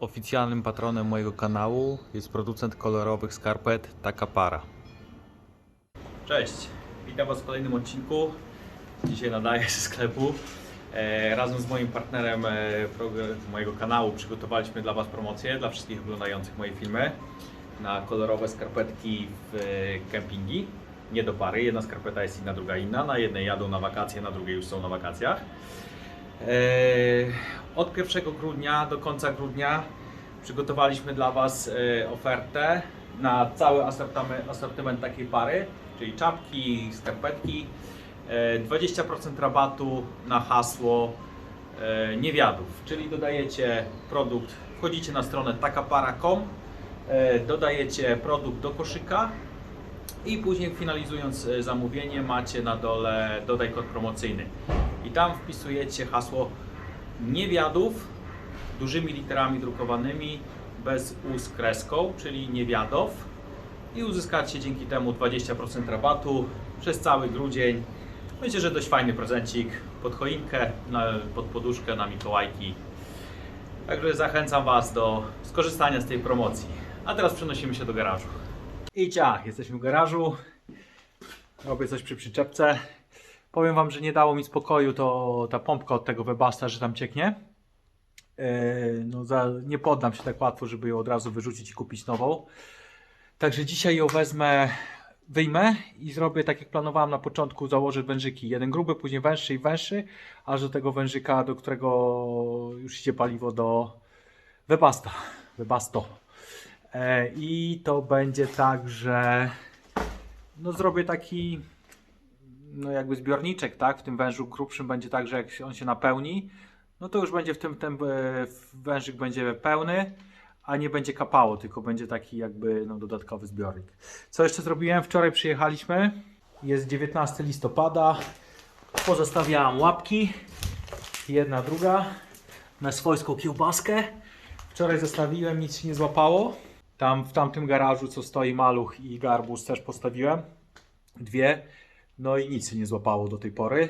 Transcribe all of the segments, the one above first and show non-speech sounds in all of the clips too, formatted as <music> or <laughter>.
Oficjalnym patronem mojego kanału jest producent kolorowych skarpet Takapara. Cześć, witam Was w kolejnym odcinku. Dzisiaj nadaję ze sklepu. E, razem z moim partnerem e, mojego kanału przygotowaliśmy dla Was promocję, dla wszystkich oglądających moje filmy na kolorowe skarpetki w e, kempingi. Nie do pary, jedna skarpeta jest inna, druga inna. Na jednej jadą na wakacje, na drugiej już są na wakacjach. Eee, Od 1 grudnia do końca grudnia przygotowaliśmy dla Was e, ofertę na cały asortyment, takiej pary, czyli czapki, skarpetki. E, 20% rabatu na hasło e, niewiadów, czyli dodajecie produkt, wchodzicie na stronę takapara.com, e, dodajecie produkt do koszyka i później finalizując e, zamówienie macie na dole dodaj kod promocyjny i tam wpisujecie hasło niewiadów dużymi literami drukowanymi bez u z kreską, czyli niewiadow i uzyskacie dzięki temu 20% rabatu przez cały grudzień. Myślę, że dość fajny prezencik pod choinkę, pod poduszkę na Mikołajki. Także zachęcam Was do skorzystania z tej promocji. A teraz przenosimy się do garażu. I ciach, jesteśmy w garażu. Robię coś przy przyczepce. Powiem Wam, że nie dało mi spokoju to ta pompka od tego Webasta, że tam cieknie. Eee, no za, nie poddam się tak łatwo, żeby ją od razu wyrzucić i kupić nową. Także dzisiaj ją wezmę, wyjmę i zrobię tak jak planowałem na początku, założę wężyki. Jeden gruby, później węższy i węższy, aż do tego wężyka, do którego już idzie paliwo do Webasta. Webasto. E, I to będzie tak, że no zrobię taki no jakby zbiorniczek, tak? W tym wężu grubszym będzie tak, że jak on się napełni, no to już będzie w tym ten e, wężyk będzie pełny, a nie będzie kapało, tylko będzie taki jakby no, dodatkowy zbiornik. Co jeszcze zrobiłem? Wczoraj przyjechaliśmy, jest 19 listopada, pozostawiałam łapki, jedna, druga, na swojską kiełbaskę. Wczoraj zostawiłem, nic się nie złapało. Tam w tamtym garażu, co stoi maluch i garbus też postawiłem. Dwie. No i nic się nie złapało do tej pory.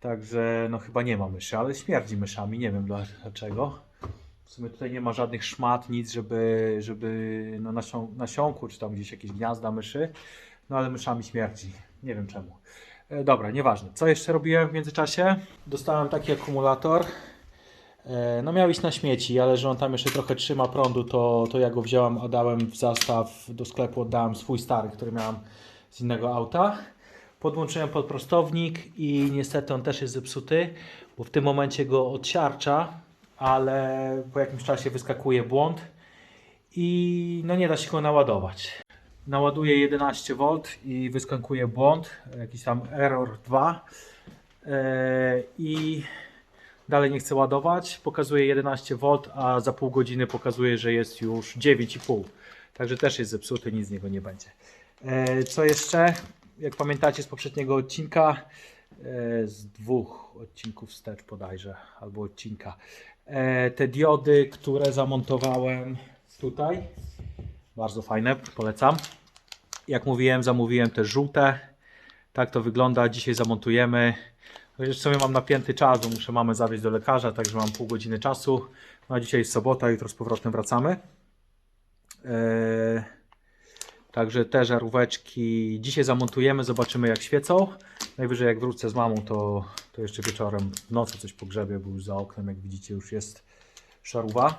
Także no chyba nie ma myszy, ale śmierdzi myszami, nie wiem dla- dlaczego. W sumie tutaj nie ma żadnych szmat, nic, żeby, żeby no nasią, nasiąku, czy tam gdzieś jakieś gniazda myszy. No ale myszami śmierdzi. Nie wiem czemu. E, dobra, nieważne. Co jeszcze robiłem w międzyczasie? Dostałem taki akumulator. E, No miał iść na śmieci, ale że on tam jeszcze trochę trzyma prądu, to, to ja go wziąłem, oddałem w zastaw do sklepu, oddałem swój stary, który miałem z innego auta. Podłączyłem pod prostownik i niestety on też jest zepsuty, bo w tym momencie go odsiarcza, ale po jakimś czasie wyskakuje błąd i no nie da się go naładować. Naładuję 11 V i wyskakuje błąd, jakiś tam error 2 e, i dalej nie chcę ładować. Pokazuje 11 V, a za pół godziny pokazuje, że jest już 9,5. Także też jest zepsuty, nic z niego nie będzie. E, Co jeszcze? Jak pamiętacie z poprzedniego odcinka, e, z dwóch odcinków wstecz bodajże, albo odcinka, e, te diody, które zamontowałem tutaj, bardzo fajne, polecam. Jak mówiłem, zamówiłem te żółte. Tak to wygląda. Dzisiaj zamontujemy. Chociaż w sumie mam napięty czas, bo muszę mamę zawieźć do lekarza, także mam pół godziny czasu. No a dzisiaj jest sobota, jutro z powrotem wracamy. Eee, także te żaróweczki dzisiaj zamontujemy, zobaczymy jak świecą. Najwyżej jak wrócę z mamą, to, to jeszcze wieczorem w nocy coś pogrzebię, bo już za oknem, jak widzicie, już jest szaruwa.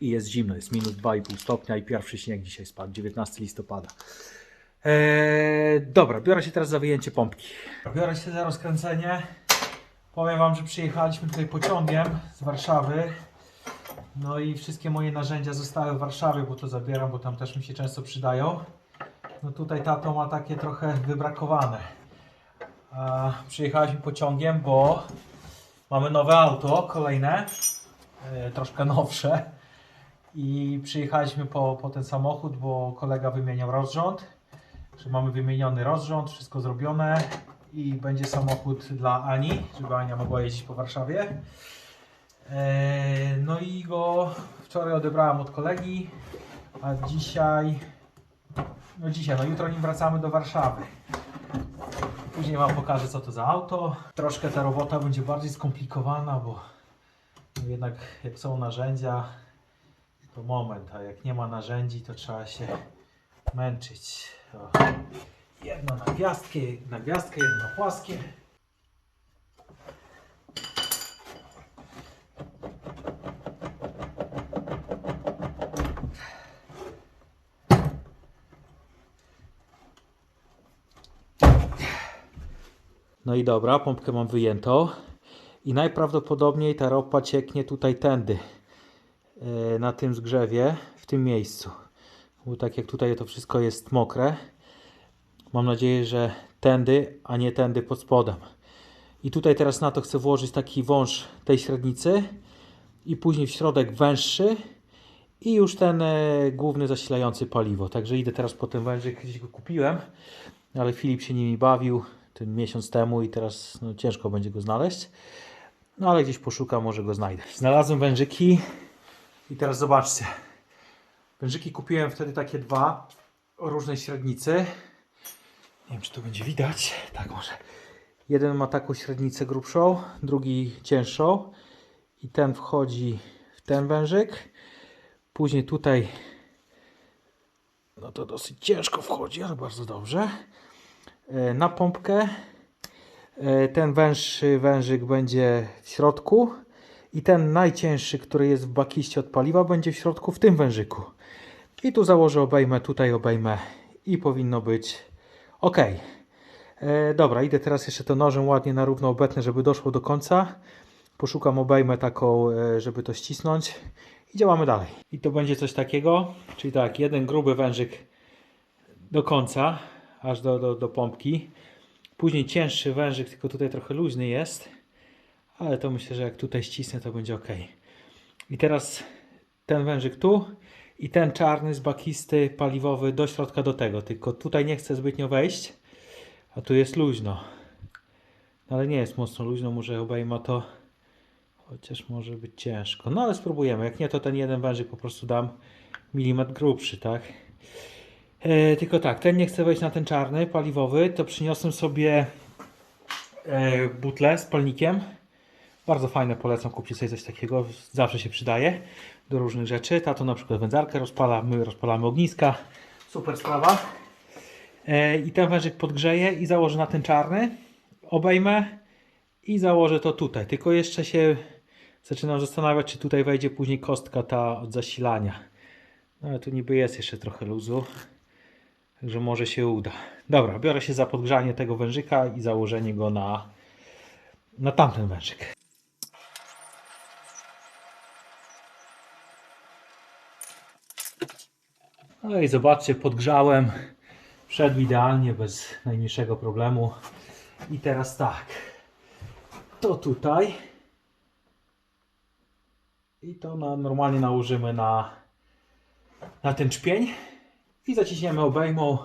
I jest zimno, jest minus 2,5 stopnia i pierwszy śnieg dzisiaj spadł, 19 listopada. Eee, dobra, biorę się teraz za wyjęcie pompki. Biorę się za rozkręcenie. Powiem Wam, że przyjechaliśmy tutaj pociągiem z Warszawy. No i wszystkie moje narzędzia zostały w Warszawie, bo to zabieram, bo tam też mi się często przydają. No tutaj tato ma takie trochę wybrakowane. Przyjechaliśmy pociągiem, bo mamy nowe auto, kolejne, e, troszkę nowsze. I przyjechaliśmy po, po ten samochód, bo kolega wymieniał rozrząd. Że mamy wymieniony rozrząd, wszystko zrobione i będzie samochód dla Ani, żeby Ania mogła jeździć po Warszawie. Eee, No i go wczoraj odebrałem od kolegi, a dzisiaj, no dzisiaj, no jutro nim wracamy do Warszawy. Później Wam pokażę co to za auto. Troszkę ta robota będzie bardziej skomplikowana, bo jednak jak są narzędzia, to moment, a jak nie ma narzędzi, to trzeba się męczyć. O. Jedno na gwiazdkę, na gwiazdkę, jedno płaskie. No i dobra, pompkę mam wyjętą. I najprawdopodobniej ta ropa cieknie tutaj tędy. e, Na tym zgrzewie, w tym miejscu. Bo tak jak tutaj to wszystko jest mokre. Mam nadzieję, że tędy, a nie tędy pod spodem. I tutaj teraz na to chcę włożyć taki wąż tej średnicy. I później w środek węższy. I już ten e, główny zasilający paliwo. Także idę teraz po ten wężyk, gdzieś go kupiłem. Ale Filip się nimi bawił ten miesiąc temu i teraz no, ciężko będzie go znaleźć. No ale gdzieś poszukam, może go znajdę. <laughs> Znalazłem wężyki i teraz zobaczcie. Wężyki kupiłem wtedy takie dwa o różnej średnicy. Nie wiem, czy to będzie widać. Tak może. Jeden ma taką średnicę grubszą, drugi cięższą. I ten wchodzi w ten wężyk. Później tutaj no to dosyć ciężko wchodzi, ale bardzo dobrze. E, Na pompkę e, ten węższy wężyk będzie w środku i ten najcięższy, który jest w bakiście od paliwa będzie w środku w tym wężyku. I tu założę obejmę, tutaj obejmę i powinno być ok. E, dobra, idę teraz jeszcze to nożem ładnie na równo obetnę, żeby doszło do końca. Poszukam obejmę taką, żeby to ścisnąć i działamy dalej. I to będzie coś takiego, czyli tak, jeden gruby wężyk do końca, aż do, do, do pompki. Później cięższy wężyk, tylko tutaj trochę luźny jest, ale to myślę, że jak tutaj ścisnę, to będzie ok. I teraz ten wężyk tu i ten czarny z bakisty paliwowy do środka do tego, tylko tutaj nie chcę zbytnio wejść, a tu jest luźno. Ale nie jest mocno luźno, może obejma to, chociaż może być ciężko. No ale spróbujemy, jak nie to ten jeden wężyk po prostu dam milimetr grubszy, tak? E, tylko tak, ten nie chce wejść na ten czarny, paliwowy, to przyniosłem sobie e, z palnikiem. Bardzo fajne, polecam, kupcie sobie coś takiego, zawsze się przydaje do różnych rzeczy. Tato na przykład wędzarkę rozpala, my rozpalamy ogniska. Super sprawa. E, I ten wężyk podgrzeję i założę na ten czarny, obejmę i założę to tutaj. Tylko jeszcze się zaczynam zastanawiać, czy tutaj wejdzie później kostka ta od zasilania. No ale tu niby jest jeszcze trochę luzu. Także może się uda. Dobra, biorę się za podgrzanie tego wężyka i założenie go na, na tamten wężyk. No i zobaczcie, podgrzałem. Wszedł idealnie, bez najmniejszego problemu. I teraz tak. To tutaj. I to na, normalnie nałożymy na, na ten czpień i zaciśniemy obejmą.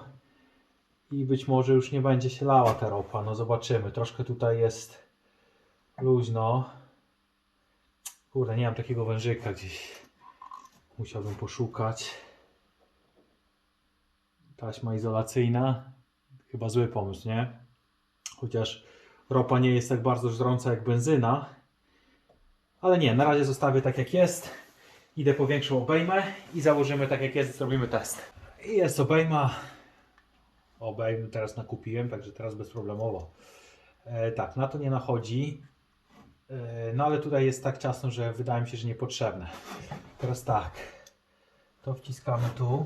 I być może już nie będzie się lała ta ropa, no zobaczymy, troszkę tutaj jest luźno. Kurde, nie mam takiego wężyka gdzieś. Musiałbym poszukać. Taśma izolacyjna. Chyba zły pomysł, nie? chociaż ropa nie jest tak bardzo żrąca jak benzyna. Ale nie, na razie zostawię tak jak jest. Idę po większą obejmę i założymy tak jak jest, zrobimy test i jest obejma. Obejm teraz nakupiłem, także teraz bezproblemowo. E, tak, na to nie nachodzi. E, no ale tutaj jest tak ciasno, że wydaje mi się, że niepotrzebne. Teraz tak. To wciskamy tu.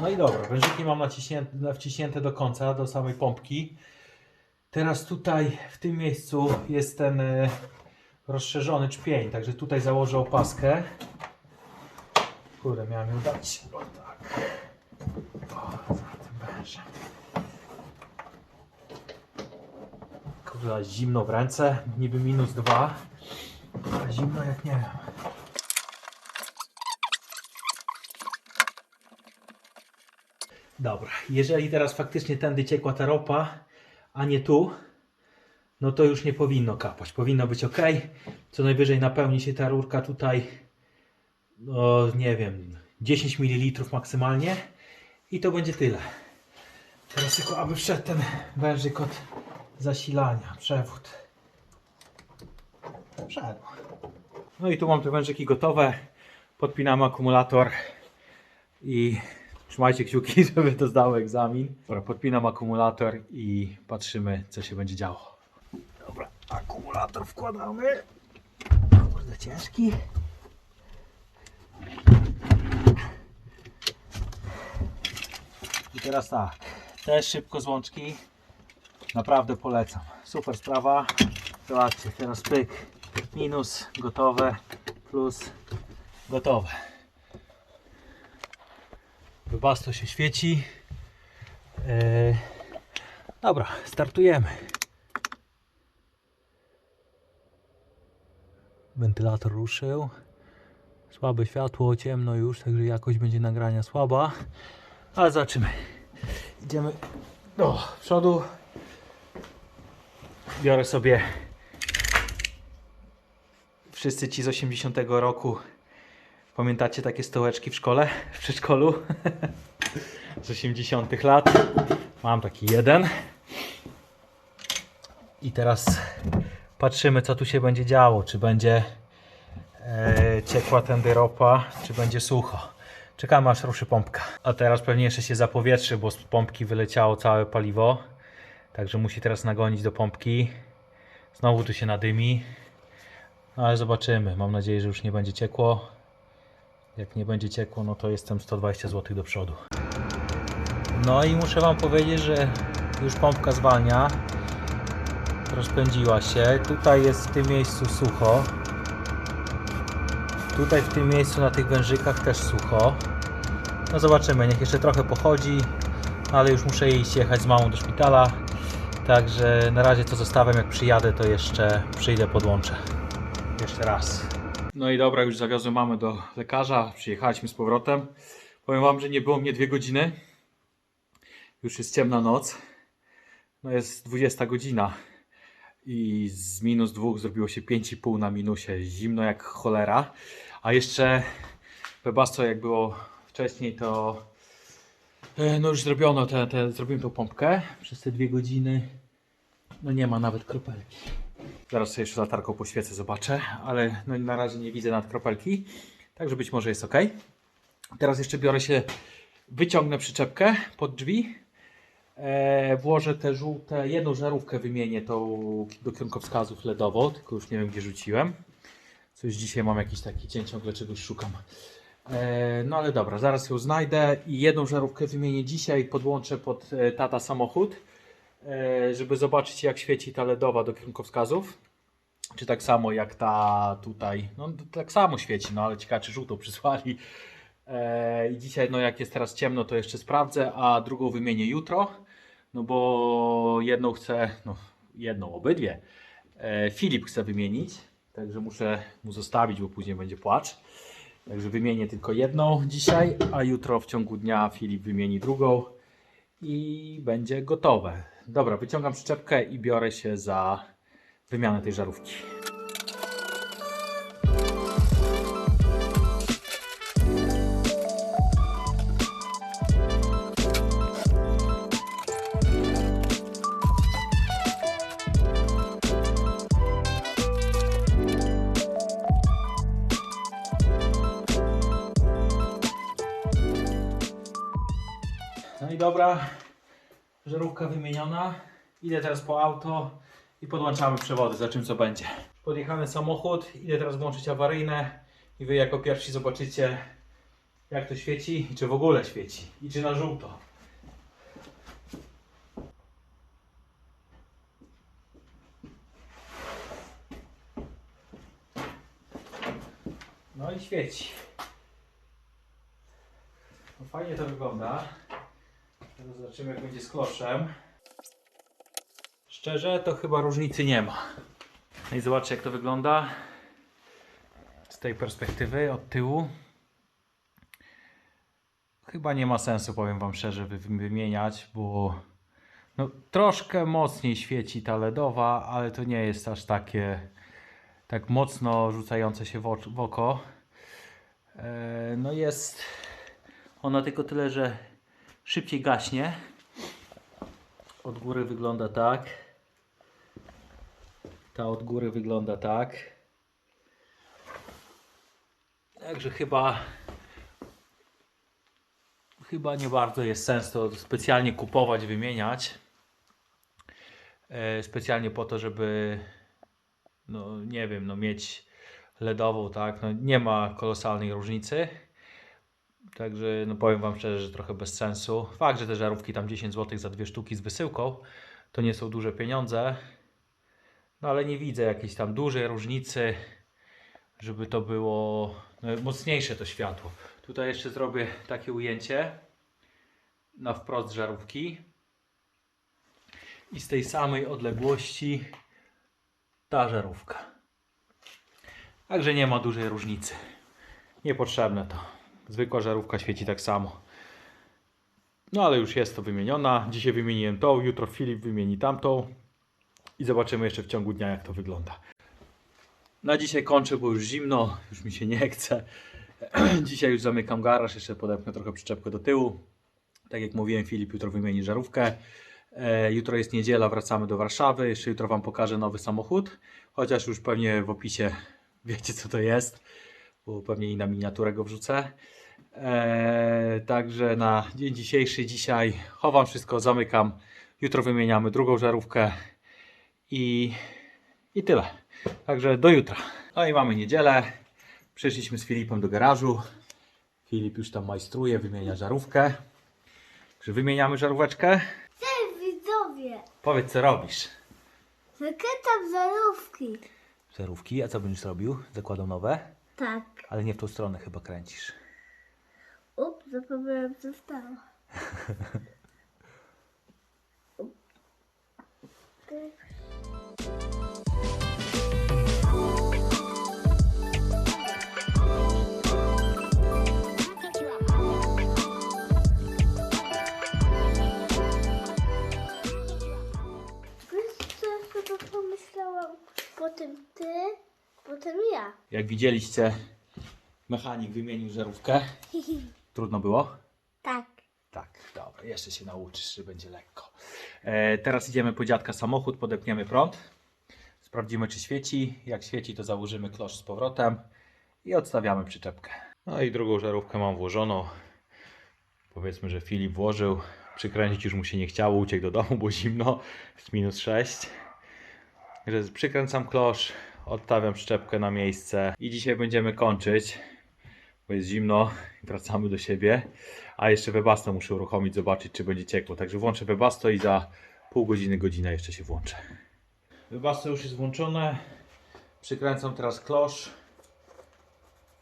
No i dobra, wężyki mam naciśnięte, wciśnięte do końca, do samej pompki. Teraz tutaj w tym miejscu jest ten e, rozszerzony czpień, także tutaj założę opaskę. Kurde, miałem ją dać. O tak. O, za tym wężem. Kurde, ale zimno w ręce. Niby minus dwa. A zimno jak nie wiem. Dobra, jeżeli teraz faktycznie tędy ciekła ta ropa, a nie tu, no to już nie powinno kapać. Powinno być ok. Co najwyżej napełni się ta rurka tutaj no nie wiem, 10 ml maksymalnie i to będzie tyle. Teraz tylko, aby wszedł ten wężyk od zasilania, przewód. Wszedł. No i tu mam te wężyki gotowe. Podpinamy akumulator i trzymajcie kciuki, <laughs> żeby to zdało egzamin. Dobra, podpinam akumulator i patrzymy, co się będzie działo. Dobra, akumulator wkładamy. Kurde, ciężki. I teraz tak, też szybko z łączki. Naprawdę polecam. Super sprawa. Zobaczcie, teraz pyk, minus, gotowe, plus, gotowe. Wybasto się świeci. Yy, dobra, startujemy. Wentylator ruszył. Słabe światło, ciemno już, także jakość będzie nagrania słaba. Ale zobaczymy. Idziemy do przodu. Biorę sobie wszyscy ci z 80 roku. Pamiętacie takie stołeczki w szkole, w przedszkolu? <laughs> z 80 lat. Mam taki jeden. I teraz patrzymy, co tu się będzie działo. Czy będzie ciekła tędy ropa, czy będzie sucho. Czekamy aż ruszy pompka. A teraz pewnie jeszcze się zapowietrzy, bo z pompki wyleciało całe paliwo. Także musi teraz nagonić do pompki. Znowu tu się nadymi. No ale zobaczymy. Mam nadzieję, że już nie będzie ciekło. Jak nie będzie ciekło, no to jestem 120 zł do przodu. No i muszę Wam powiedzieć, że już pompka zwalnia. Rozpędziła się. Tutaj jest w tym miejscu sucho. Tutaj w tym miejscu na tych wężykach też sucho. No zobaczymy, niech jeszcze trochę pochodzi, ale już muszę iść jechać z mamą do szpitala. Także na razie to zostawiam, jak przyjadę to jeszcze przyjdę podłączę. Jeszcze raz. No i dobra, już zawiozłem mamę do lekarza, przyjechaliśmy z powrotem. Powiem wam, że nie było mnie dwie godziny. Już jest ciemna noc. No jest 20 godzina i z minus dwóch zrobiło się 5,5 na minusie. Zimno jak cholera. A jeszcze Webasto jak było wcześniej, to e, no już zrobiono te, te, zrobiłem tą pompkę przez te dwie godziny. No nie ma nawet kropelki. Zaraz sobie jeszcze latarką poświecę, zobaczę, ale no na razie nie widzę nad kropelki. Także być może jest ok. Teraz jeszcze biorę się, wyciągnę przyczepkę pod drzwi. E, włożę te żółte, jedną żarówkę wymienię tą do kierunkowskazów LEDową, tylko już nie wiem gdzie rzuciłem. Coś dzisiaj mam jakiś taki cień, ciągle czegoś szukam. E, no ale dobra, zaraz ją znajdę i jedną żarówkę wymienię dzisiaj, podłączę pod e, tata samochód, e, żeby zobaczyć jak świeci ta LEDowa do kierunkowskazów. Czy tak samo jak ta tutaj, no tak samo świeci, no ale ciekawe czy żółtą <laughs> przysłali. E, I dzisiaj, no jak jest teraz ciemno, to jeszcze sprawdzę, a drugą wymienię jutro. No bo jedną chcę, no jedną, obydwie. E, Filip chce wymienić, także muszę mu zostawić, bo później będzie płacz. Także wymienię tylko jedną dzisiaj, a jutro w ciągu dnia Filip wymieni drugą i będzie gotowe. Dobra, wyciągam przyczepkę i biorę się za wymianę tej żarówki. Dobra, żarówka wymieniona. Idę teraz po auto i podłączamy przewody, za czym co będzie. Podjechany samochód, idę teraz włączyć awaryjne i wy jako pierwsi zobaczycie jak to świeci i czy w ogóle świeci i czy na żółto. No i świeci. No fajnie to wygląda. Zobaczymy jak będzie z kloszem. Szczerze to chyba różnicy nie ma. No i zobaczcie jak to wygląda z tej perspektywy od tyłu. Chyba nie ma sensu, powiem Wam szczerze, wy- wymieniać, bo no, troszkę mocniej świeci ta LEDowa, ale to nie jest aż takie tak mocno rzucające się w oko. E, no jest ona tylko tyle, że szybciej gaśnie. Od góry wygląda tak. Ta od góry wygląda tak. Także chyba chyba nie bardzo jest sens to specjalnie kupować, wymieniać. E, specjalnie po to, żeby no nie wiem, no mieć LEDową, tak, no nie ma kolosalnej różnicy. Także no powiem Wam szczerze, że trochę bez sensu. Fakt, że te żarówki tam 10 zł za dwie sztuki z wysyłką, to nie są duże pieniądze. No ale nie widzę jakiejś tam dużej różnicy, żeby to było no, mocniejsze to światło. Tutaj jeszcze zrobię takie ujęcie na wprost żarówki. I z tej samej odległości ta żarówka. Także nie ma dużej różnicy. Niepotrzebne to. Zwykła żarówka świeci tak samo. No ale już jest to wymieniona. Dzisiaj wymieniłem tą, jutro Filip wymieni tamtą. I zobaczymy jeszcze w ciągu dnia jak to wygląda. Na dzisiaj kończę, bo już zimno, już mi się nie chce. <clears throat> Dzisiaj już zamykam garaż, jeszcze podepnę trochę przyczepkę do tyłu. Tak jak mówiłem, Filip jutro wymieni żarówkę. E, jutro jest niedziela, wracamy do Warszawy. Jeszcze jutro Wam pokażę nowy samochód. Chociaż już pewnie w opisie wiecie co to jest, bo pewnie i na miniaturę go wrzucę. E, także na dzień dzisiejszy, dzisiaj chowam wszystko, zamykam. Jutro wymieniamy drugą żarówkę i, i tyle. Także do jutra. No i mamy niedzielę. Przyszliśmy z Filipem do garażu. Filip już tam majstruje, wymienia żarówkę. Czy wymieniamy żaróweczkę? Cześć widzowie! Powiedz co robisz. Zakrytam zarówki. Żarówki, a co będziesz robił? Zakładał nowe? Tak. Ale nie w tą stronę chyba kręcisz. Zapomniałem co stało. Wiesz co ja sobie pomyślałam? Potem ty, potem ja. Jak widzieliście, mechanik wymienił żarówkę. <laughs> Trudno było? tak. Tak, dobra, jeszcze się nauczysz, że będzie lekko. E, teraz idziemy po dziadka samochód, podepniemy prąd. Sprawdzimy, czy świeci. Jak świeci, to założymy klosz z powrotem i odstawiamy przyczepkę. No i drugą żarówkę mam włożoną. Powiedzmy, że Filip włożył. Przykręcić już mu się nie chciało, uciekł do domu, bo zimno, jest minus 6. Także przykręcam klosz, odstawiam przyczepkę na miejsce i dzisiaj będziemy kończyć, bo jest zimno i wracamy do siebie. A jeszcze Webasto muszę uruchomić, zobaczyć czy będzie ciekło. Także włączę Webasto i za pół godziny, godzinę jeszcze się włączę. Webasto już jest włączone. Przykręcam teraz klosz.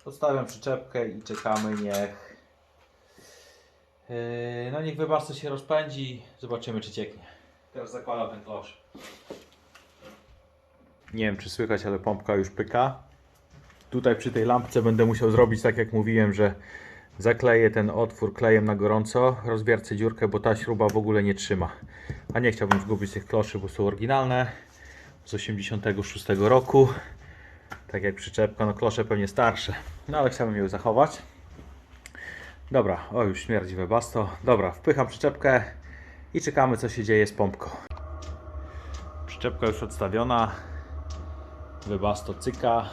Odstawiam przyczepkę i czekamy niech yy, no niech Webasto się rozpędzi. Zobaczymy czy cieknie. Teraz zakładam ten klosz. Nie wiem czy słychać, ale pompka już pyka. Tutaj przy tej lampce będę musiał zrobić tak jak mówiłem, że zakleję ten otwór klejem na gorąco, rozwiercę dziurkę, bo ta śruba w ogóle nie trzyma. A nie chciałbym zgubić tych kloszy, bo są oryginalne z 86 roku. Tak jak przyczepka, no klosze pewnie starsze. No ale chciałbym je zachować. Dobra, o już śmierdzi webasto. Dobra, wpycham przyczepkę i czekamy co się dzieje z pompką. Przyczepka już odstawiona. Webasto cyka.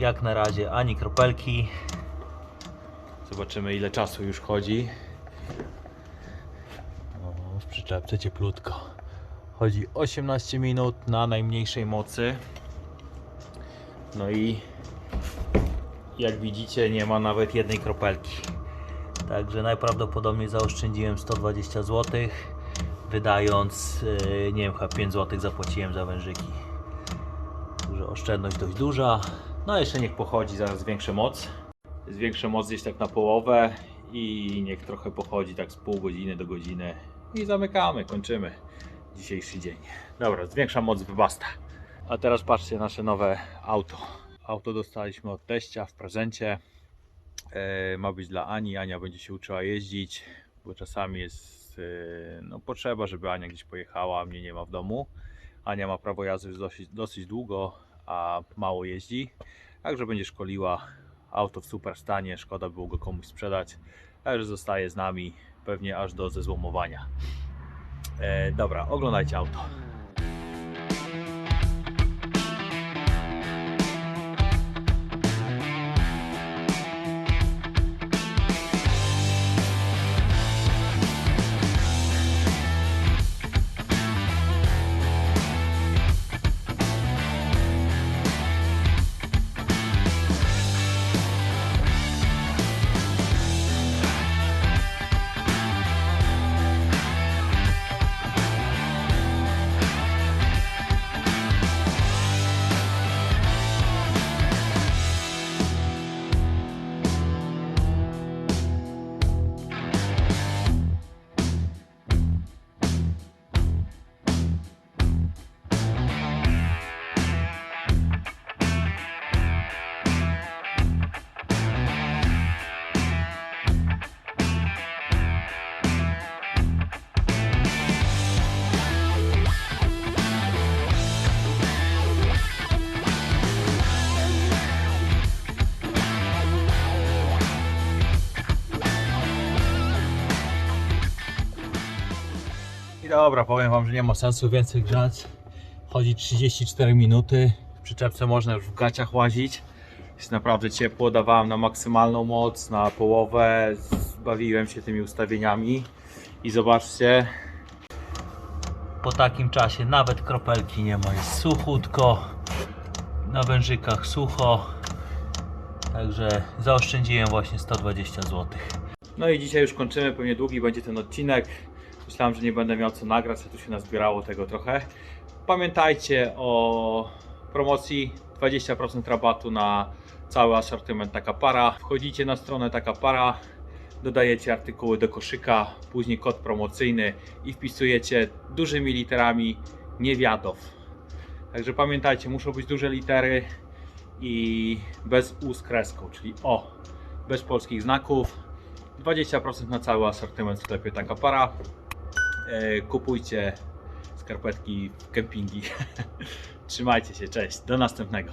Jak na razie ani kropelki. Zobaczymy ile czasu już chodzi. O, w przyczepce cieplutko. Chodzi 18 minut na najmniejszej mocy. No i jak widzicie nie ma nawet jednej kropelki. Także najprawdopodobniej zaoszczędziłem 120 zł. Wydając, yy, nie wiem, chyba 5 zł zapłaciłem za wężyki. Także oszczędność dość duża. No jeszcze niech pochodzi, zaraz zwiększę moc. Zwiększę moc gdzieś tak na połowę i niech trochę pochodzi tak z pół godziny do godziny i zamykamy, kończymy dzisiejszy dzień. Dobra, zwiększam moc wybasta. A teraz patrzcie nasze nowe auto. Auto dostaliśmy od teścia w prezencie. E, ma być dla Ani. Ania będzie się uczyła jeździć, bo czasami jest e, no, potrzeba, żeby Ania gdzieś pojechała, a mnie nie ma w domu. Ania ma prawo jazdy już dosyć, dosyć długo, a mało jeździ. Także będzie szkoliła. Auto w super stanie, szkoda było go komuś sprzedać. Także zostaje z nami pewnie aż do zezłomowania. E, dobra, oglądajcie auto. Dobra, powiem Wam, że nie ma sensu więcej grzać. Chodzi 34 minuty. W przyczepce można już w gaciach łazić. Jest naprawdę ciepło, dawałem na maksymalną moc, na połowę. Bawiłem się tymi ustawieniami. I zobaczcie, po takim czasie nawet kropelki nie ma, jest suchutko, na wężykach sucho, także zaoszczędziłem właśnie 120 zł. No i dzisiaj już kończymy, pewnie długi będzie ten odcinek. Myślałem, że nie będę miał co nagrać, a tu się nazbierało tego trochę. Pamiętajcie o promocji 20% rabatu na cały asortyment Taka Para. Wchodzicie na stronę Taka Para, dodajecie artykuły do koszyka, później kod promocyjny i wpisujecie dużymi literami niewiadow. Także pamiętajcie, muszą być duże litery i bez U z kreską, czyli O, bez polskich znaków. 20% na cały asortyment w sklepie Taka Para. E, Kupujcie skarpetki kempingi. <laughs> Trzymajcie się, cześć, do następnego.